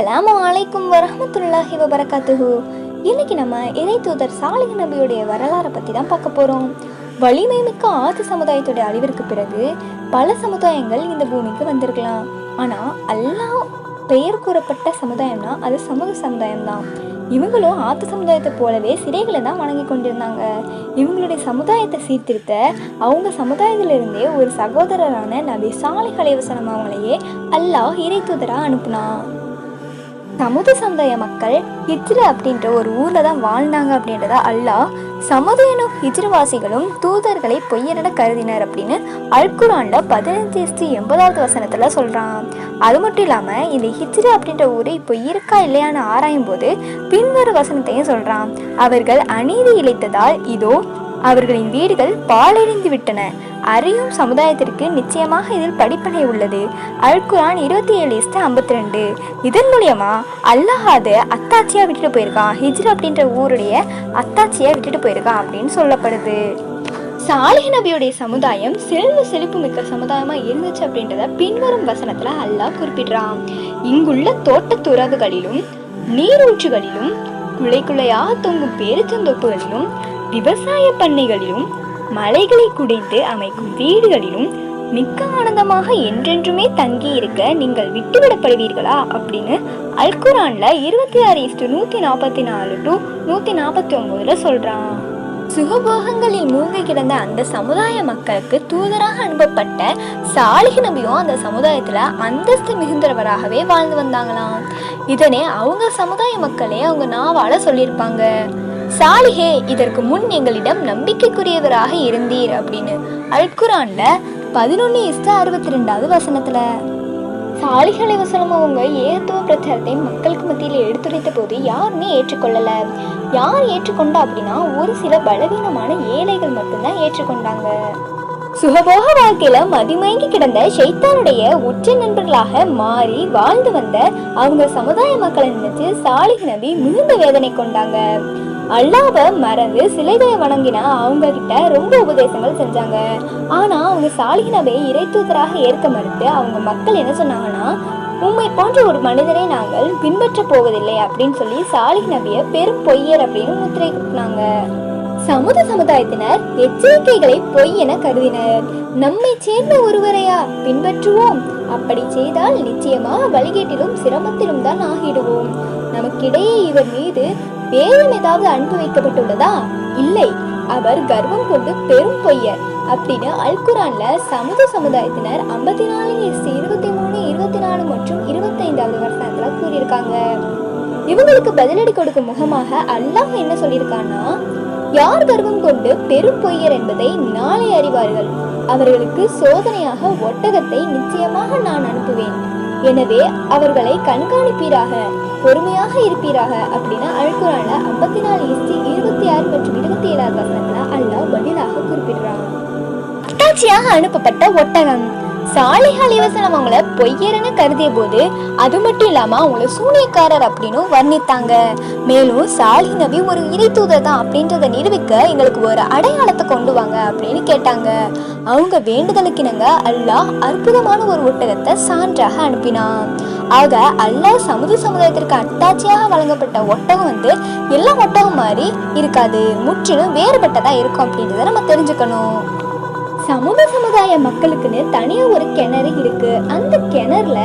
அஸ்ஸலாமு அலைக்கும் வரமத்துல்லாஹி வபரகாத்துஹு. இன்னைக்கு நம்ம இறை தூதர் சாலிக நபியுடைய வரலாறை பற்றி தான் பார்க்க போகிறோம் வலிமை மிக்க ஆதி சமுதாயத்துடைய அழிவிற்கு பிறகு பல சமுதாயங்கள் இந்த பூமிக்கு வந்திருக்கலாம். ஆனால் அல்லாஹ் பெயர் கூறப்பட்ட சமுதாயம்னா அது சமூக சமுதாயம் தான் இவங்களும் ஆத்து சமுதாயத்தை போலவே சிறைகளை தான் வணங்கி கொண்டிருந்தாங்க. இவங்களுடைய சமுதாயத்தை சீர்திருத்த அவங்க சமுதாயத்திலிருந்தே ஒரு சகோதரரான நபி சாலை கலைவசனம் அவங்களையே அல்லாஹ் இறை தூதராக அனுப்புனான். சமுத சமுதாய மக்கள் ஹிஜ்ரு அப்படின்ற ஒரு ஊரில் தான் வாழ்ந்தாங்க அப்படின்றத அல்லாஹ் சமுதாயனும் ஹிஜ்ரவாசிகளும் தூதர்களை பொய்யனட கருதினர் அப்படின்னு அல்குரான்ல பதினஞ்சு எண்பதாவது வசனத்தில் சொல்கிறான் அது மட்டும் இல்லாமல் இந்த ஹிஜ்ரு அப்படின்ற ஊர் இப்போ இருக்கா இல்லையான்னு ஆராயும் போது பின்வரும் வசனத்தையும் சொல்கிறான் அவர்கள் அநீதி இழைத்ததால் இதோ அவர்களின் வீடுகள் பாலடைந்து விட்டன. அறியும் சமுதாயத்திற்கு நிச்சயமாக இதில் படிப்பனை உள்ளது. அல்குரான் இருபத்தி ஏழு இஸ்ட் ஐம்பத்தி ரெண்டு இதன் மூலியமா அல்லாஹ் அத்தாச்சியா விட்டுட்டு போயிருக்கான் ஹிஜ்ர் அப்படின்ற ஊருடைய அத்தாச்சியா விட்டுட்டு போயிருக்கான் அப்படின்னு சொல்லப்படுது. சாலிஹ் நபியுடைய சமுதாயம் செல்வ செழிப்பு மிக்க சமுதாயமா இருந்துச்சு அப்படின்றத பின்வரும் வசனத்துல அல்லாஹ் குறிப்பிடுறான். இங்குள்ள தோட்டத்துறவுகளிலும் நீரூற்றுகளிலும் குலை குலையாக தொங்கும் பேரிச்சந்தோப்புகளிலும் விவசாய பண்ணைகளிலும் மலைகளை குடைந்து அமைக்கும் வீடுகளிலும் மிக்க ஆனந்தமாக என்றென்றுமே தங்கி இருக்க நீங்கள் விட்டுவிடப்படுவீர்களா அப்படின்னு அல்குரான்ல இருபத்தி ஆறு இஸ்டு நூத்தி நாற்பத்தி நாலு டு நூத்தி நாற்பத்தி ஒன்பதுல சொல்றான். சுகபோகங்களில் மூழ்கி கிடந்த அந்த சமுதாய மக்களுக்கு தூதராக அனுப்பப்பட்ட சாலிஹ் நபியும் அந்த சமுதாயத்தில் அந்தஸ்து மிகுந்தவராகவே வாழ்ந்து வந்தாங்களாம். இதனே அவங்க சமுதாய மக்களே அவங்க நாவால சொல்லியிருப்பாங்க. சாலிஹே இதற்கு முன் எங்களிடம் நம்பிக்கைக்குரியவராக இருந்தீர் அப்படின்னு. அல்குரான்ல பதினொன்று இஸ்டு அறுபத்தி ரெண்டாவது வசனத்தில். சாலிஹ் அலைவசலம் அவங்க ஏகத்துவ பிரச்சாரத்தை மக்களுக்கு மத்தியில் எடுத்துரைத்த போது யாருமே ஏற்றுக்கொள்ளலை? யார் ஏற்றுக்கொண்டா அப்படின்னா ஒரு சில பலவீனமான ஏழைகள் மட்டும்தான் ஏற்றுக்கொண்டாங்க. சுகபோக வாழ்க்கையில மதிமயங்கி கிடந்த ஷைத்தானுடைய உச்ச நண்பர்களாக மாறி வாழ்ந்து வந்த அவங்க சமுதாய மக்களை நினைச்சு சாலிஹ் நபி மிகுந்த வேதனை கொண்டாங்க. அல்லாவை மறந்து சிலைகளை வணங்கினா அவங்க கிட்ட ரொம்ப உபதேசங்கள் செஞ்சாங்க. ஆனா அவங்க சாலிஹ் இறை தூதராக ஏற்க மறுத்து அவங்க மக்கள் என்ன சொன்னாங்கன்னா உண்மை போன்ற ஒரு மனிதரை நாங்கள் பின்பற்ற போவதில்லை அப்படின்னு சொல்லி சாலிக் நபியை பெரும் பொய்யர் அப்படின்னு முத்திரை கூட்டினாங்க. சமூக சமுதாயத்தினர் எச்சரிக்கைகளை பொய் என கருதினர். நம்மை சேர்ந்த ஒருவரையா பின்பற்றுவோம்? அப்படி செய்தால் நிச்சயமா வழிகேட்டிலும் சிரமத்திலும் தான் ஆகிடுவோம். நமக்கிடையே இவர் மீது வேதம் ஏதாவது அனுப்பி வைக்கப்பட்டுள்ளதா? இல்லை. அவர் கர்வம் கொண்டு பெரும் பொய்யர். அப்படின்னு அல்குரான்ல சமுத சமுதாயத்தினர் ஐம்பத்தி நாலு இருபத்தி மூணு இருபத்தி நாலு மற்றும் இருபத்தைந்தாவது வருஷத்துல கூறியிருக்காங்க. இவங்களுக்கு பதிலடி கொடுக்கும் முகமாக அல்லாஹ் என்ன சொல்லியிருக்கான்னா யார் கர்வம் கொண்டு பெரும் பொய்யர் என்பதை நாளை அறிவார்கள். அவர்களுக்கு சோதனையாக ஒட்டகத்தை நிச்சயமாக நான் அனுப்புவேன். எனவே அவர்களை கண்காணிப்பீராக. பொறுமையாக இருப்பீராக அப்படின்னு அழுக்குறான ஐம்பத்தி நாலு இஸ்டி இருபத்தி ஆறு மற்றும் இருபத்தி ஏழாவது வசனத்துல அல்லாஹ் பதிலாக குறிப்பிடுறான் அத்தாட்சியாக அனுப்பப்பட்ட ஒட்டகம். சாலிஹ் அலிவசனம் அவங்கள பொய்யரென கருதிய போது அது மட்டும் இல்லாம அவங்கள சூனியக்காரர் அப்படின்னு வர்ணித்தாங்க. மேலும் சாலி நபி ஒரு இறை தூதர் தான் அப்படின்றத நிரூபிக்க எங்களுக்கு ஒரு அடையாளத்தை கொண்டு வாங்க அப்படின்னு கேட்டாங்க. அவங்க வேண்டுதலுக்கிணங்க அல்லாஹ் அற்புதமான ஒரு ஒட்டகத்தை சான்றாக அனுப்பினான். ஆக அல்லாஹ் சமுத சமுதாயத்திற்கு அட்டாட்சியாக வழங்கப்பட்ட ஒட்டகம் வந்து எல்லா ஒட்டகம் மாதிரி இருக்காது. முற்றிலும் வேறுபட்டதா இருக்கும் அப்படின்றத நம்ம தெரிஞ்சுக்கணும். சமூக சமுதாய மக்களுக்குன்னு தனியா ஒரு கிணறு இருக்கு. அந்த கிணறுல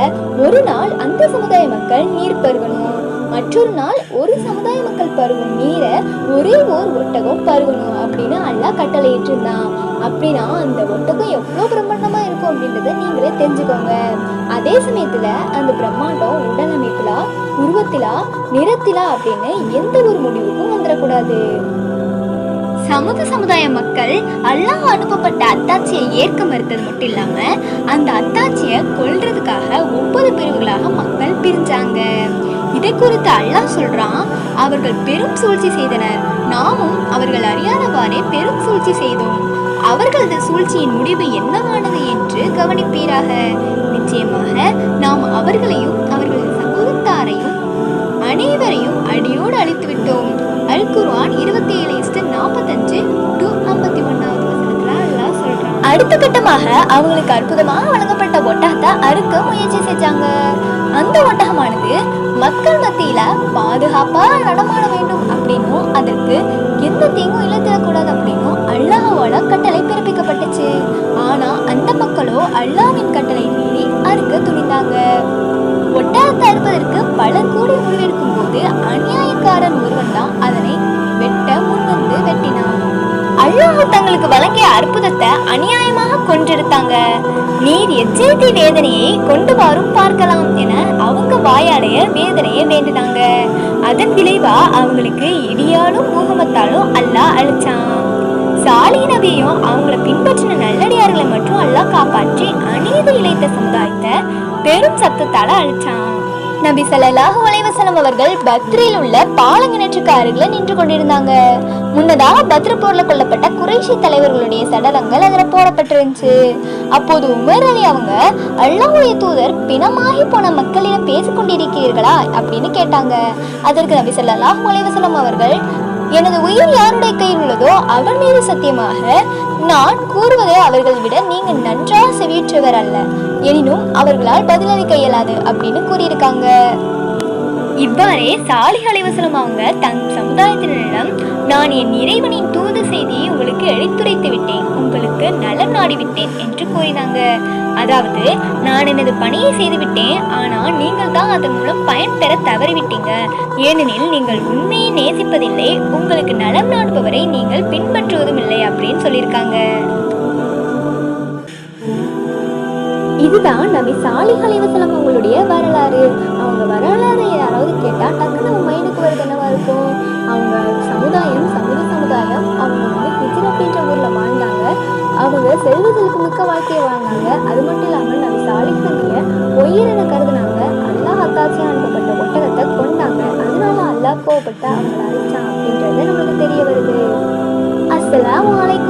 ஒரு நாள் அந்த சமுதாய மக்கள் நீர் பருகணும். மற்றொரு நாள் ஒரு சமுதாய மக்கள் பருகும் நீரை ஒரே ஓர் ஒட்டகம் பருகணும் அப்படின்னு அல்லாஹ் கட்டளையிட்டு இருந்தான் அப்படின்னா அந்த ஒட்டகம் எவ்வளோ பிரம்மாண்டமா இருக்கும் அப்படின்றத நீங்களே தெரிஞ்சுக்கோங்க. அதே சமயத்துல அந்த பிரம்மாண்டம் உடல் அமைப்பிலா உருவத்திலா நிறத்திலா அப்படின்னு எந்த ஒரு முடிவுக்கும் வந்துடக்கூடாது சமூக சமுதாய மக்கள் அல்லாஹ் அனுப்பப்பட்ட அத்தாட்சியை ஏற்க மறுத்தது மட்டும் இல்லாம அந்த அத்தாட்சியை கொள்றதுக்காக ஒன்பது பிரிவுகளாக மக்கள் பிரிஞ்சாங்க. இதை குறித்து அல்லாஹ் சொல்றான் அவர்கள் பெரும் சூழ்ச்சி செய்தனர். நாமும் அவர்கள் அறியாதவாறே பெரும் சூழ்ச்சி செய்தோம். அவர்களது சூழ்ச்சியின் முடிவு என்னவானது என்று கவனிப்பீராக. நிச்சயமாக நாம் அவர்களையும் அவர்களது சமூகத்தாரையும் அனைவரையும் அடியோடு அழித்து விட்டோம் அல் குர்ஆன் இருபத்தி ஏழு இஸ்டு நாற்பத்தஞ்சு டு ஐம்பத்தி ஒன்னாவது வசனத்துல அல்லாஹ் சொல்றான். அடுத்த கட்டமாக அவங்களுக்கு அற்புதமாக வழங்கப்பட்ட ஒட்டகத்தை அறுக்க முயற்சி செஞ்சாங்க. அந்த ஒட்டகமானது மக்கள் மத்தியில பாதுகாப்பா நடமாட வேண்டும் அப்படின்னும் அதற்கு எந்த தீங்கும் இழைத்திடக்கூடாது பல கோடி கூடி முடிவெடுக்கும் போது அநியாயக்காரன் ஒருவன் தான் அதனை வெட்ட முன்வந்து வெட்டினான். அல்லாஹ் தங்களுக்கு வழங்கிய அற்புதத்தை அநியாயமாக கொன்றெடுத்தாங்க. நீர் எச்சரிக்கை வேதனையை கொண்டு வாரும் பார்க்கலாம் என அவங்க வாயாடைய வேதனையை வேண்டினாங்க. அதன் விளைவா அவங்களுக்கு இடியாலும் மூகமத்தாலும் அல்லாஹ் அழிச்சான். சாலி நபியும் அவங்கள பின்பற்றின நல்லடியார்களை மட்டும் அல்லாஹ் காப்பாற்றி அநீதி இழைத்த சமுதாயத்தை பெரும் சத்தத்தால அழிச்சான். நபி ஸல்லல்லாஹு அலைஹி வஸல்லம் அவர்கள் பத்ரில் உள்ள பாலங்கிணற்றுக்கு அருகில் நின்று கொண்டிருந்தாங்க. முன்னதாக பத்ர போர்ல கொல்லப்பட்ட குறைஷி தலைவர்களுடைய சடலங்கள் அதில் போடப்பட்டிருந்துச்சு. அப்போது உமர் அலி அவங்க அல்லாஹ்வுடைய தூதர் பிணமாகி போன மக்களிடம் பேசிக்கொண்டிருக்கிறீர்களா? அப்படின்னு கேட்டாங்க. அதற்கு நபி ஸல்லல்லாஹு அலைஹி வஸல்லம் அவர்கள் எனது உயிர் யாருடைய கையில் உள்ளதோ அவர் மீது சத்தியமாக நான் கூறுவதை அவர்கள் விட நீங்க நன்றாக செவியுற்றவர் அல்ல. எனினும் அவர்களால் பதிலளிக்க இயலாது அப்படின்னு கூறியிருக்காங்க. இவ்வாறே சாலிஹ் அலைவசலம் அவங்க தன் சமுதாயத்தினரிடம் நான் என் இறைவனின் தூது செய்தியை உங்களுக்கு எடுத்துரைத்து விட்டேன். உங்களுக்கு நலம் நாடி விட்டேன் என்று கூறினாங்க. அதாவது நான் எனது பணியை செய்துவிட்டேன் ஆனால் நீங்கள் தான் அதன் மூலம் பயன் பெற தவறிவிட்டீங்க. ஏனெனில் நீங்கள் உண்மையை நேசிப்பதில்லை. உங்களுக்கு நலம் நாடுபவரை நீங்கள் பின்பற்றுவதும் இல்லை அப்படின்னு சொல்லியிருக்காங்க. இதுதான் நபி சாலிஹ் அலைவசலம் அவங்களுடைய வரலாறு. அவங்க வரலாறு யாராவது கேட்டால் டக்குனு நம்ம மைண்டுக்கு வருது என்னவா இருக்கும்? அவங்க சமுதாயம் சமூக சமுதாயம் அவங்க வந்து குஜராத்ன்ற ஊரில் வாழ்ந்தாங்க. அவங்க செல்வ செழிப்பு மிக்க வாழ்க்கையை வாழ்ந்தாங்க. அது மட்டும் இல்லாமல் நபி சாலிஹ் நபியை பொய்யரனை கருதுனாங்க. அல்லாஹ் அத்தாச்சியாக அனுப்பப்பட்ட ஒட்டகத்தை கொண்டாங்க. அதனால அல்லாஹ் கோவப்பட்ட அவங்களை அழிச்சான் அப்படின்றது நமக்கு தெரிய வருது. அஸ்லாம் வலைக்கும்